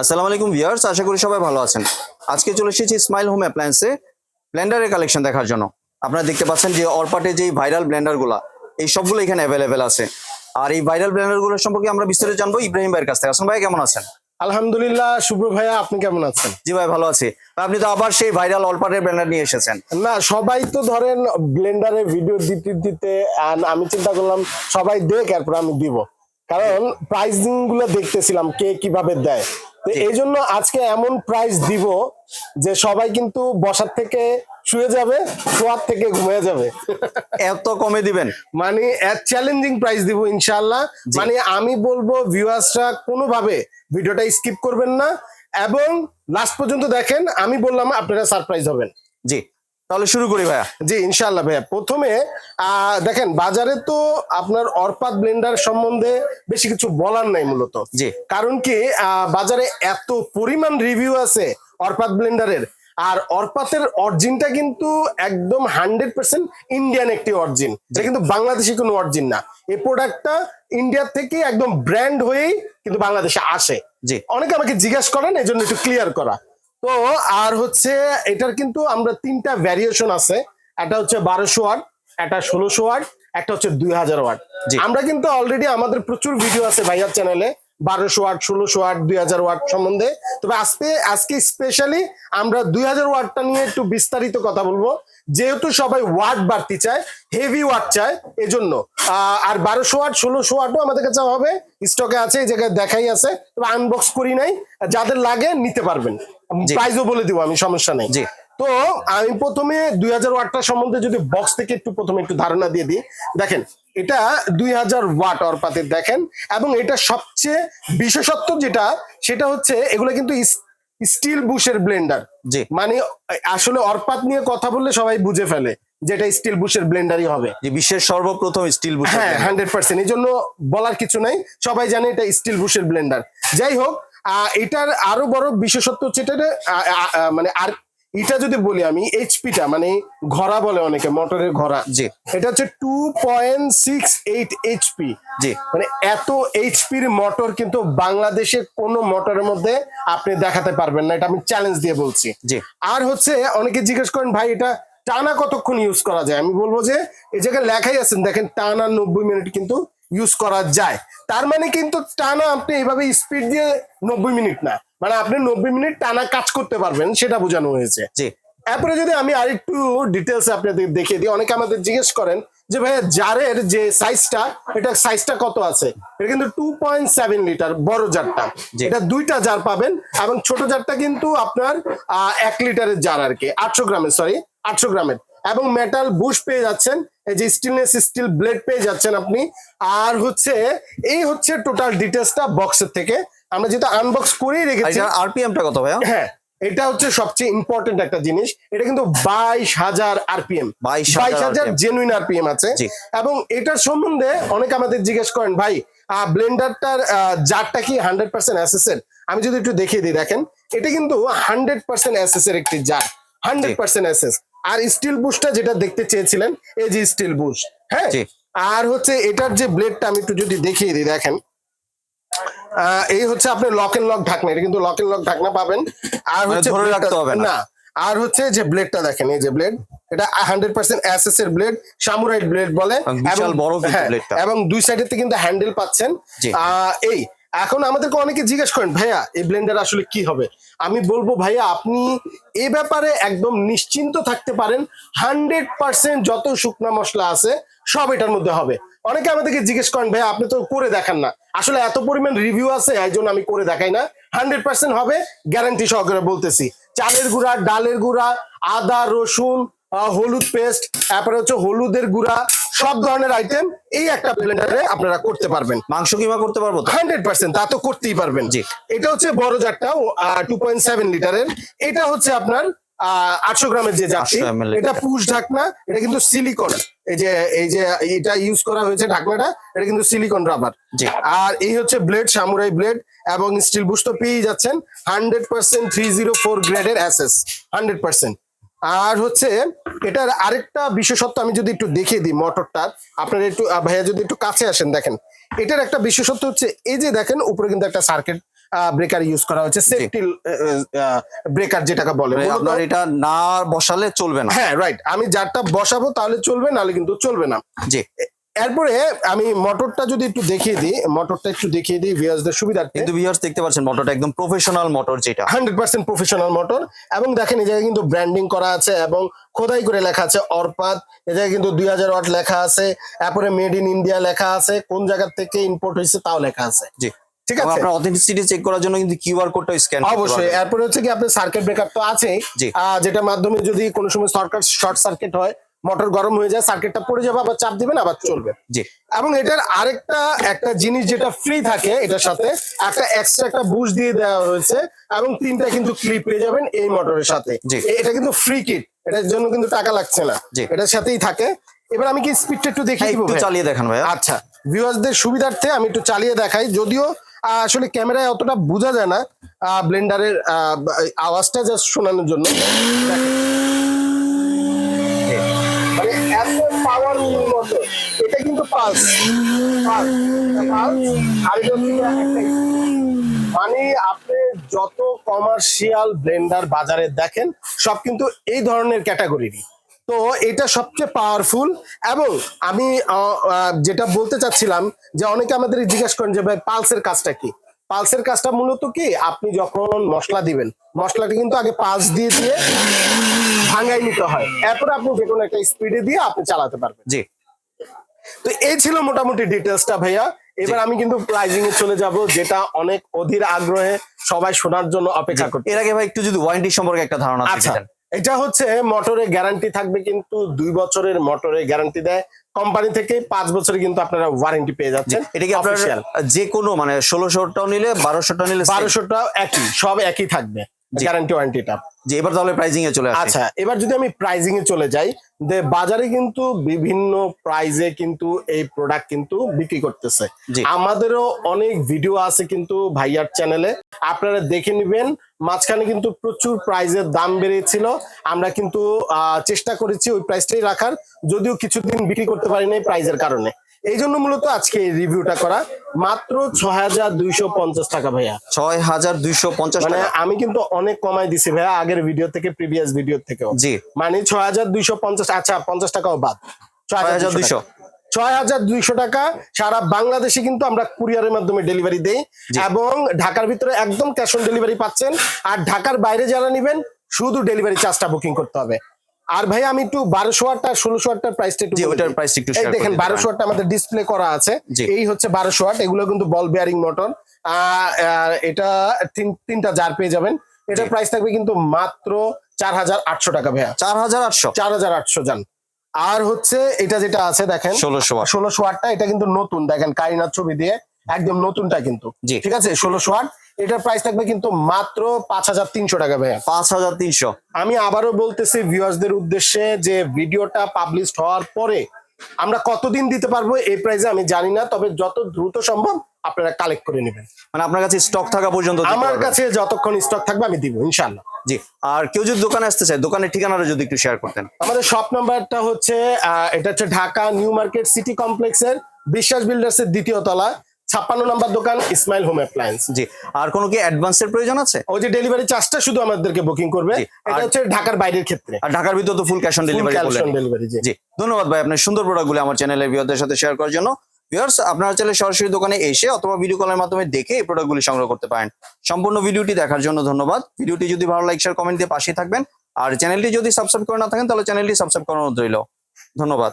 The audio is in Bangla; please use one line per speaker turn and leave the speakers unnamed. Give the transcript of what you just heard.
আসসালামু আলাইকুম ভিউয়ার্স আশা করি সবাই ভালো আছেন। আজকে চলে এসেছি স্মাইল হোম অ্যাপ্লায়েন্সে ব্লেন্ডারের কালেকশন দেখার জন্য। আপনারা দেখতে পাচ্ছেন যে অরপাটে যেই ভাইরাল ব্লেন্ডারগুলো এই সবগুলো এখানে অ্যাভেলেবেল আছে। আর এই ভাইরাল ব্লেন্ডারগুলো সম্পর্কে আমরা বিস্তারিত জানব ইব্রাহিম ভাইয়ের কাছ থেকে। আসুন ভাই কেমন আছেন?
আলহামদুলিল্লাহ শুভ্র ভাইয়া আপনি কেমন আছেন?
জি ভাই ভালো আছি। আপনি তো আবার সেই ভাইরাল অরপাটের ব্লেন্ডার নিয়ে এসেছেন।
না সবাই তো ধরেন ব্লেন্ডারে ভিডিও দিতে দিতে আমি চিন্তা করলাম সবাই দেখ এরপর আমি দিব। কারণ প্রাইসিংগুলো দেখতেছিলাম কে কীভাবে দেয়। এই জন্য আজকে এমন প্রাইস দিব যে সবাই কিন্তু বসার থেকে শুয়ে যাবে শোয়ার থেকে ঘুমিয়ে যাবে।
এত কমে দিবেন।
মানে এত চ্যালেঞ্জিং প্রাইস দিব
ইনশাল্লাহ
মানে আমি বলব ভিউয়ার্সরা কোনোভাবে ভিডিওটা স্কিপ করবেন না। এবং লাস্ট পর্যন্ত দেখেন আমি বললাম আপনারা সারপ্রাইজ হবেন।
জি। তাহলে শুরু করি ভাইয়া।
জি ইনশাআল্লাহ ভাইয়া। প্রথমে দেখেন বাজারে তো আপনার অরপাত ব্লেন্ডার সম্বন্ধে বেশি কিছু বলার নাই মূলত।
জি।
কারণ কি বাজারে এত পরিমাণ রিভিউ আছে অরপাত ব্লেন্ডারের। আর অর্পাতের অরিজিনটা কিন্তু একদম হান্ড্রেড পার্সেন্ট ইন্ডিয়ান একটি অরিজিন। এটা কিন্তু বাংলাদেশি কোনো অরিজিন না। এই প্রোডাক্টটা ইন্ডিয়া থেকে একদম ব্র্যান্ড হয়েই কিন্তু বাংলাদেশে আসে।
জি।
অনেকে আমাকে জিজ্ঞাসা করেন এই জন্য একটু ক্লিয়ার করা। তো আর হচ্ছে এটার কিন্তু আমরা তিনটা ভ্যারিয়েশন আছে। একটা হচ্ছে বারোশো ওয়াট একটা ষোলোশো ওয়াট একটা হচ্ছে দুই হাজার ওয়াট। আমরা কিন্তু অলরেডি আমাদের প্রচুর ভিডিও আছে ভাইয়ার চ্যানেলে বারোশো ওয়াট ষোলোশো ওয়াট দুই হাজার ওয়াট সম্বন্ধে। তবে আজকে আজকে স্পেশালি আমরা দুই হাজার ওয়াটটা নিয়ে একটু বিস্তারিত কথা বলব। যেহেতু সবাই ওয়াট বাড়তি চায় হেভি ওয়াট চায় এজন্য। আহ, আর বারোশো ওয়াট ষোলোশো ওয়াটও আমাদের কাছে হবে। স্টকে আছে এই জায়গায় দেখাই আছে। তবে আনবক্স করি নাই যাদের লাগে নিতে পারবেন। প্রাইজও বলে দিব আমি সমস্যা নেই।
জি।
তো আমি প্রথমে দুই হাজার ওয়াটটা সম্বন্ধে যদি বক্স থেকে একটু প্রথমে একটু ধারণা দিয়ে দিই। দেখেন এটা দুই হাজার ওয়াট অরপাতের দেখেন এবং এটা সবচেয়ে বিশেষত্ব যেটা সেটা হচ্ছে এগুলো কিন্তু স্টিল বুশের ব্লেন্ডার
জি।
মানে আসলে অরপাত নিয়ে কথা বললে সবাই বুঝে ফেলে যেটা স্টিল বুশের ব্লেন্ডারই হবে।
যে বিশ্বের সর্বপ্রথম স্টিল বুশ
হ্যাঁ হান্ড্রেড পার্সেন্ট এই জন্য বলার কিছু নাই সবাই জানে এটা স্টিল বুশের ব্লেন্ডার যাই হোক এটার আরও বড় বিশেষত্ব হচ্ছে এটা মানে আর এটা যদি বলি আমি এইচপিটা মানে ঘোড়া বলে অনেকে মোটরের ঘোড়া।
জি।
এটা হচ্ছে two point six eight HP
জি।
মানে এত এইচপির মোটর কিন্তু বাংলাদেশে কোনো মোটরের মধ্যে আপনি দেখাতে পারবেন না এটা আমি চ্যালেঞ্জ দিয়ে বলছি।
জি।
আর হচ্ছে অনেকে জিজ্ঞেস করেন ভাই এটা টানা কতক্ষণ ইউজ করা যায়? আমি বলব যে এই জায়গায় লেখাই আছেন দেখেন টানা নব্বই মিনিট কিন্তু ইউজ করা যায়। তার মানে কিন্তু টানা আপনি এইভাবে স্পিড দিয়ে নব্বই মিনিট না মানে আপনি নব্বই মিনিট টানা কাজ করতে পারবেন সেটা বোঝানো হয়েছে।
জি।
এরপরে যদি আমি আরেকটু ডিটেলস আপনাদের দেখিয়ে দিই অনেকে আমাদের জিজ্ঞেস করেন যে ভাইয়া জারের যে সাইজটা এটা সাইজটা কত আছে? এটা কিন্তু টু পয়েন্ট সেভেন লিটার বড় জারটা। এটা দুইটা জার পাবেন এবং ছোট জারটা কিন্তু আপনার আহ, এক লিটারের জার আর কি আটশো গ্রামের সরি আটশো গ্রামের। এবং মেটাল বুশ পেয়ে যাচ্ছেন। এই যে স্টিলনেস স্টিল ব্লেড পেয়ে যাচ্ছেন আপনি। আর হচ্ছে এই হচ্ছে টোটাল ডিটেলসটা বক্সের থেকে। আমরা যেটা আনবক্স করেই রেখেছি।
আরপিএমটা কত ভাইয়া?
হ্যাঁ এটা হচ্ছে সবচেয়ে ইম্পর্টেন্ট একটা জিনিস। এটা কিন্তু বাইশ হাজার আরপিএম
22,000
বাইশ হাজার জেনুইন আরপিএম আছে। এবং এটার সম্বন্ধে অনেক আমাদের জিজ্ঞেস করেন ভাই ব্লেন্ডারটার জারটা কি হান্ড্রেড পার্সেন্ট এর? আমি যদি একটু দেখিয়ে দিই দেখেন এটা কিন্তু হান্ড্রেড পার্সেন্ট এর একটি জার। হান্ড্রেড পার্সেন্ট এসএস আর স্টিল বুশটা যেটা দেখতে চেয়েছিলেন এই যে স্টিল বুশ হ্যাঁ? আর হচ্ছে এটার যে ব্লেডটা আমি একটু যদি দেখিয়ে দিই দেখেন। এই হচ্ছে আপনি লক এন্ড লক ঢাকনা এটা কিন্তু লক এন্ড লক ঢাকনা পাবেন। আর
মানে
হচ্ছে
ধরে রাখতে হবে না।
আর হচ্ছে যে ব্লেডটা দেখেন এই যে ব্লেড এটা হান্ড্রেড পার্সেন্ট এসএস এর ব্লেড সামুরাইট ব্লেড বলে
এবং
হ্যাঁ, এবং দুই সাইডের থেকে কিন্তু হ্যান্ডেল পাচ্ছেন। আহ, এই এখন আমাদেরকে অনেকে জিজ্ঞেস করেন, ভাইয়া, এই ব্লেন্ডার আসলে কি হবে? আমি বলব, ভাইয়া, আপনি এ ব্যাপারে একদম নিশ্চিন্ত থাকতে পারেন। হান্ড্রেড পার্সেন্ট যত শুকনা মশলা আছে, সব এটার মধ্যে হবে। অনেকে আমাদেরকে জিজ্ঞেস করেন, ভাইয়া, আপনি তো করে দেখান না। আসলে এত পরিমাণ রিভিউ আছে, এই জন্য আমি করে দেখাই না। হান্ড্রেড পার্সেন্ট হবে গ্যারান্টি সহকারে বলতেছি। চালের গুঁড়া, ডালের গুঁড়া, আদা, রসুন হলুদ পেস্ট তারপরে হচ্ছে হলুদের গুঁড়া সব ধরনের আইটেম এই একটা ব্লেন্ডারে আপনারা করতে পারবেন।
মাংস কিমা করতে পারব তো?
হান্ড্রেড পার্সেন্ট তা তো করতেই পারবেন।
জি।
এটা হচ্ছে বড় জারটা টু পয়েন্ট সেভেন লিটারের এটা হচ্ছে আপনার আটশো গ্রামের যে জারটি এটা পুশ ঢাকনা এটা কিন্তু সিলিকন এই যে এই যে এটা ইউজ করা হয়েছে ঢাকনাটা এটা কিন্তু সিলিকন রাবার
জি।
আর এই হচ্ছে ব্লেড সামুরাই ব্লেড এবং স্টিল বুশ তো পেয়েই যাচ্ছেন। Hundred percent three zero four গ্রেডের অ্যাসেস হান্ড্রেড পার্সেন্ট আর হচ্ছে এটার আরেকটা বিশেষত্ব আমি যদি একটু দেখিয়ে দিই মোটরটার আপনারা একটু ভাইয়া যদি একটু কাছে আসেন দেখেন। এটার একটা বিশেষত্ব হচ্ছে এই যে দেখেন উপরে কিন্তু একটা সার্কিট ব্রেকার ইউজ করা হচ্ছে সেফটি ব্রেকার যেটাকে বলে।
আপনার এটা না বসালে চলবে না।
হ্যাঁ রাইট আমি যারটা বসাবো তাহলে চলবে নাহলে কিন্তু চলবে না।
জি।
এরপরে আমি মোটরটা যদি একটু দেখিয়ে দিই মোটরটা একটু দেখিয়ে দিই ভিউয়ার্সদের সুবিধার্থে।
কিন্তু ভিউয়ার্স দেখতে পাচ্ছেন মোটরটা একদম প্রফেশনাল মোটর যেটা।
হান্ড্রেড পার্সেন্ট প্রফেশনাল মোটর এবং দেখেন এই জায়গায় কিন্তু ব্র্যান্ডিং করা আছে এবং খোদাই করে লেখা আছে অরপাত এ জায়গায় কিন্তু দুই হাজার ওয়াট লেখা আছে। তারপরে মেড ইন ইন্ডিয়া লেখা আছে। কোন জায়গা থেকে ইম্পোর্ট হয়েছে তাও লেখা আছে।
জি।
ঠিক আছে?
আপনার অথেন্টিসিটি চেক করার জন্য কিন্তু কিউআর কোডটা স্ক্যান
অবশ্যই। এরপরে হচ্ছে কি আপনার সার্কিট ব্রেকার তো। আহ, যেটার মাধ্যমে যদি কোনো সময় সার্কিট শর্ট সার্কিট হয় মোটর গরম হয়ে যায় সার্কিটটা পড়ে যাবে আবার চাপ দিবেন আবার চলবে।
জি।
এবং এটার আরেকটা একটা জিনিস যেটা ফ্রি থাকে এটার সাথে একটা এক্সট্রা একটা বুশ দিয়ে দেওয়া হয়েছে এবং তিনটা কিন্তু ক্লিপ পেয়ে যাবেন এই মোটরের সাথে। এটা কিন্তু ফ্রি কিট এটার জন্য কিন্তু টাকা লাগছে না। এটার সাথেই থাকে। এবার আমি কি স্পিডটা একটু দেখিয়ে
হ্যাঁ,
দিব
একটু
ভাই?
চালিয়ে দেখান ভাইয়া।
আচ্ছা ভিউয়ার্সদের সুবিধার্থে আমি একটু চালিয়ে দেখাই। যদিও আসলে ক্যামেরায় অতটা বোঝা যায় না ব্লেন্ডারের আওয়াজটা জাস্ট শোনানোর জন্য। মানে আপনি যত কমার্শিয়াল ব্লেন্ডার বাজারে দেখেন, সব কিন্তু এই ধরনের ক্যাটাগরিরই তো এটা সবচেয়ে পাওয়ারফুল এবং আমি যেটা বলতে চাচ্ছিলাম যে অনেকে আমাদের জিজ্ঞেস করেন যে ভাই পালসের কাজটা কি? পালসের কাজটা মূলত কি? আপনি যখন মশলা দিবেন, মশলাটা কিন্তু আগে পালস দিয়ে দিয়ে ভাঙাই নিতে হয়। এরপরে আপনি যে কোনো একটা স্পিডে দিয়ে আপনি চালাতে পারবেন।
জি।
তো এই ছিল মোটামুটি ডিটেলসটা ভাইয়া। এবার আমি কিন্তু প্রাইজিং এ চলে যাব যেটা অনেক অধীর আগ্রহে সবাই শোনার জন্য অপেক্ষা করছে।
এর আগে ভাই একটু যদি ওয়ারেন্টি সম্পর্কে একটা ধারণা
আচ্ছা এটা হচ্ছে মোটরে গ্যারান্টি থাকবে কিন্তু দুই বছরের মোটরে গ্যারান্টি দেয়। কোম্পানি থেকে পাঁচ বছরে কিন্তু আপনারা ওয়ারেন্টি পেয়ে যাচ্ছেন।
এটা কি আপনার যে কোনো মানে ষোলোশোটাও নিলে বারোশোটা নিলে?
বারোশোটাও একই সব একই থাকবে। গ্যারান্টি ওয়ারেন্টিটা
জি এবার তাহলে প্রাইজিং এ চলে
আচ্ছা এবার যদি আমি প্রাইজিং এ চলে যাই যে বাজারে কিন্তু বিভিন্ন প্রাইজে কিন্তু এই প্রোডাক্ট কিন্তু বিক্রি করতেছে। আমাদেরও অনেক ভিডিও আছে কিন্তু ভাইয়ার চ্যানেলে আপনারা দেখে নেবেন মাঝখানে কিন্তু প্রচুর প্রাইজের দাম বেড়েছিল। আমরা কিন্তু আহ, চেষ্টা করেছি ওই প্রাইসটাই রাখার। যদিও কিছুদিন বিক্রি করতে পারিনি প্রাইজের কারণে। এই জন্য মূলত আজকে এই রিভিউটা করা। মাত্র ছয় হাজার দুইশো পঞ্চাশ টাকা ভাইয়া।
ছয় হাজার দুইশো পঞ্চাশ
মানে আমি কিন্তু অনেক কমাই দিছি ভাইয়া আগের ভিডিও থেকে প্রিভিয়াস ভিডিও থেকেও।
জি।
মানে ছয় হাজার দুইশো পঞ্চাশ আচ্ছা পঞ্চাশ টাকাও বাদ। ছয় হাজার দুইশো। ছয় হাজার দুইশো টাকা সারা বাংলাদেশে কিন্তু আমরা কুরিয়ারের মাধ্যমে ডেলিভারি দেই। এবং ঢাকার ভিতরে একদম ক্যাশ অন ডেলিভারি পাচ্ছেন। আর ঢাকার বাইরে যারা নেবেন শুধু ডেলিভারি চার্জটা বুকিং করতে হবে। আর ভাই আমি একটু বারোশো আটটা ষোলোশো আটটার প্রাইসটা একটু
ওটার
দিই।
একটু
দেখেন বারোশো আটটা আমাদের ডিসপ্লে করা আছে। এই হচ্ছে বারোশো আট এগুলো কিন্তু বল বেয়ারিং মোটর এটা তিন- তিনটা জার পেয়ে যাবেন। এটার প্রাইস থাকবে কিন্তু মাত্র চার হাজার আটশো টাকা ভাইয়া।
চার হাজার আটশো?
চার হাজার আটশো যান আর হচ্ছে এটা যেটা আছে দেখেন
ষোলোশো
ষোলোশো আটটা এটা কিন্তু নতুন দেখেন কারিনার ছবি দিয়ে। একদম নতুনটা কিন্তু। ঠিক আছে? ষোলোশো আট। এটার প্রাইস থাকবে কিন্তু মাত্র পাঁচ হাজার তিনশো টাকা ভাইয়া।
পাঁচ হাজার তিনশো।
আমি আবারও বলতেছি ভিউয়ার্সদের উদ্দেশ্যে যে ভিডিওটা পাবলিশ হওয়ার পরে আমরা কতদিন দিতে পারব এই প্রাইসে আমি জানি না তবে যত দ্রুত সম্ভব আপনারা কালেক্ট করে নেবেন।
মানে আপনার কাছে স্টক থাকা পর্যন্ত
আমার কাছে যতক্ষণ স্টক থাকবে আমি দিব ইনশাল্লাহ
জি। আর কেউ যদি দোকানে আসতে চায় দোকানের ঠিকানাটা যদি একটু শেয়ার করতেন।
আমাদের শপ নাম্বারটা হচ্ছে আহ, এটা হচ্ছে ঢাকা নিউ মার্কেট সিটি কমপ্লেক্সের বিশ্বাস বিল্ডার্স এর দ্বিতীয় তলা। ছাপ্পান্ন নাম্বার দোকান ইসমাইল হোম অ্যাপ্লায়েন্স
জি আর কোনো কি অ্যাডভান্সের প্রয়োজন আছে?
ওই যে ডেলিভারি চার্জটা শুধু আমাদেরকে বুকিং করবে। এটা হচ্ছে ঢাকার বাইরের ক্ষেত্রে।
আর ঢাকার ভিতর তো ফুল ক্যাশ অন ডেলিভারি বললেন
ডেলিভারি জি।
জি ধন্যবাদ ভাই আপনার সুন্দর প্রোডাক্টগুলো আমার চ্যানেলের ভিউয়ারদের সাথে শেয়ার করার জন্য। ভিউয়ার্স আপনারা চাইলে সরাসরি দোকানে এসে অথবা ভিডিও কলের মাধ্যমে দেখে এই প্রোডাক্টগুলি সংগ্রহ করতে পারেন। সম্পূর্ণ ভিডিওটি দেখার জন্য ধন্যবাদ। ভিডিওটি যদি ভালো লাইক শেয়ার কমেন্ট দিয়ে পাশে থাকবেন। আর চ্যানেলটি যদি সাবস্ক্রাইব করে না থাকেন তাহলে চ্যানেলটি সাবস্ক্রাইব করানো রইল। ধন্যবাদ।